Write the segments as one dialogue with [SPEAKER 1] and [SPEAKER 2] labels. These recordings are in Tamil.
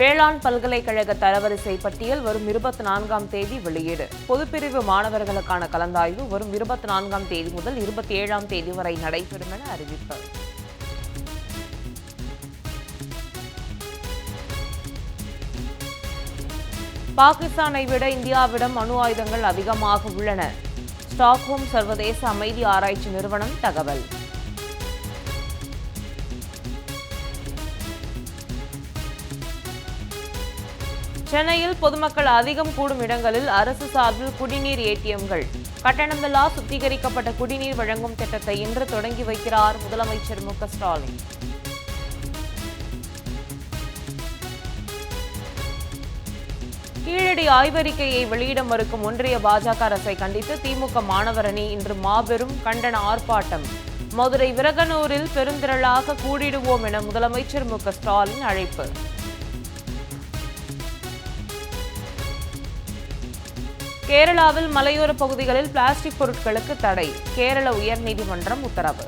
[SPEAKER 1] வேளாண் பல்கலைக்கழக தரவரிசை பட்டியல் வரும் இருபத்தி நான்காம் தேதி வெளியீடு. பொதுப்பிரிவு மாணவர்களுக்கான கலந்தாய்வு வரும் இருபத்தி நான்காம் தேதி முதல் இருபத்தி ஏழாம் தேதி வரை நடைபெறும் என அறிவிப்பு. பாகிஸ்தானை விட இந்தியாவிடம் அணு ஆயுதங்கள் அதிகமாக உள்ளன. ஸ்டாக்ஹோம் சர்வதேச அமைதி ஆராய்ச்சி நிறுவனம் தகவல். சென்னையில் பொதுமக்கள் அதிகம் கூடும் இடங்களில் அரசு சார்பில் குடிநீர் ஏடிஎம்கள். கட்டணமில்லா சுத்திகரிக்கப்பட்ட குடிநீர் வழங்கும் திட்டத்தை இன்று தொடங்கி வைக்கிறார் முதலமைச்சர் மு ஸ்டாலின். கீழடி ஆய்வறிக்கையை வெளியிட மறுக்கும் ஒன்றிய பாஜக அரசை கண்டித்து திமுக மாணவரணி இன்று மாபெரும் கண்டன ஆர்ப்பாட்டம். மதுரை விரகனூரில் பெருந்திரளாக கூடிடுவோம் என முதலமைச்சர் மு ஸ்டாலின் அழைப்பு. கேரளாவில் மலையோர பகுதிகளில் பிளாஸ்டிக் பொருட்களுக்கு தடை. கேரள உயர்நீதிமன்றம் உத்தரவு.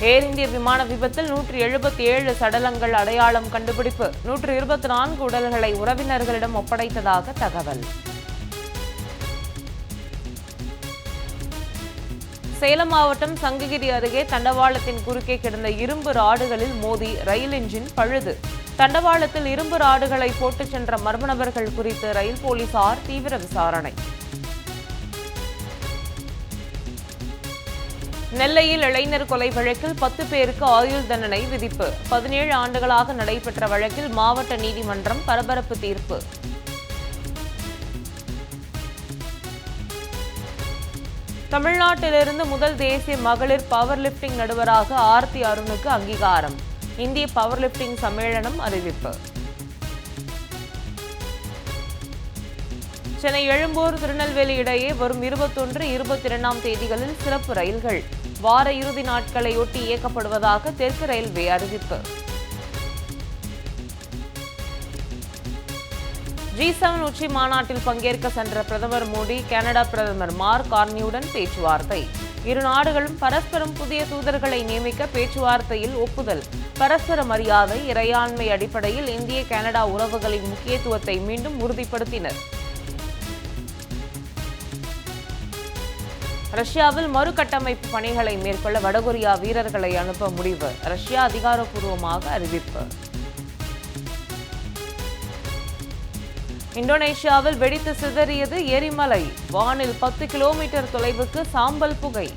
[SPEAKER 1] ஏர் இந்திய விமான விபத்தில் நூற்றி எழுபத்தி ஏழு சடலங்கள் அடையாளம் கண்டுபிடிப்பு. நூற்று இருபத்தி நான்கு உடல்களை உறவினர்களிடம் ஒப்படைத்ததாக தகவல். சேலம் மாவட்டம் சங்ககிரி அருகே தண்டவாளத்தின் குறுக்கே கிடந்த இரும்பு ராடுகளில் மோதி ரயில் என்ஜின் பழுது. தண்டவாளத்தில் இரும்பு ராடுகளை போட்டுச் சென்ற மர்ம நபர்கள் குறித்து ரயில் போலீசார் தீவிர விசாரணை. நெல்லையில் இளைஞர் கொலை வழக்கில் பத்து பேருக்கு ஆயுள் தண்டனை விதிப்பு. பதினேழு ஆண்டுகளாக நடைபெற்ற வழக்கில் மாவட்ட நீதிமன்றம் பரபரப்பு தீர்ப்பு. தமிழ்நாட்டிலிருந்து முதல் தேசிய மகளிர் பவர் லிப்டிங் நடுவராக ஆர்த்தி அருணுக்கு அங்கீகாரம். இந்திய பவர் லிப்டிங் சம்மேளனம் அறிவிப்பு. சென்னை எழும்பூர் திருநெல்வேலி இடையே வரும் இருபத்தொன்று இருபத்தி இரண்டாம் தேதிகளில் சிறப்பு ரயில்கள் வார இறுதி நாட்களையொட்டி இயக்கப்படுவதாக தெற்கு ரயில்வே அறிவிப்பு. ஜி செவன் உச்சி மாநாட்டில் பங்கேற்க சென்ற பிரதமர் மோடி கனடா பிரதமர் மார்க் கார்னியுடன் பேச்சுவார்த்தை. இரு நாடுகளும் பரஸ்பரம் புதிய தூதர்களை நியமிக்க பேச்சுவார்த்தையில் ஒப்புதல். பரஸ்பர மரியாதை இறையாண்மை அடிப்படையில் இந்திய கனடா உறவுகளின் முக்கியத்துவத்தை மீண்டும் உறுதிப்படுத்தினர். ரஷ்யாவில் மறுகட்டமைப்பு பணிகளை மேற்கொள்ள வடகொரியா வீரர்களை அனுப்ப முடிவு. ரஷ்யா அதிகாரப்பூர்வமாக அறிவிப்பு. இந்தோனேஷியாவில் வெடித்து சிதறியது எரிமலை வானில் பத்து கிலோமீட்டர் தொலைவுக்கு சாம்பல் புகை.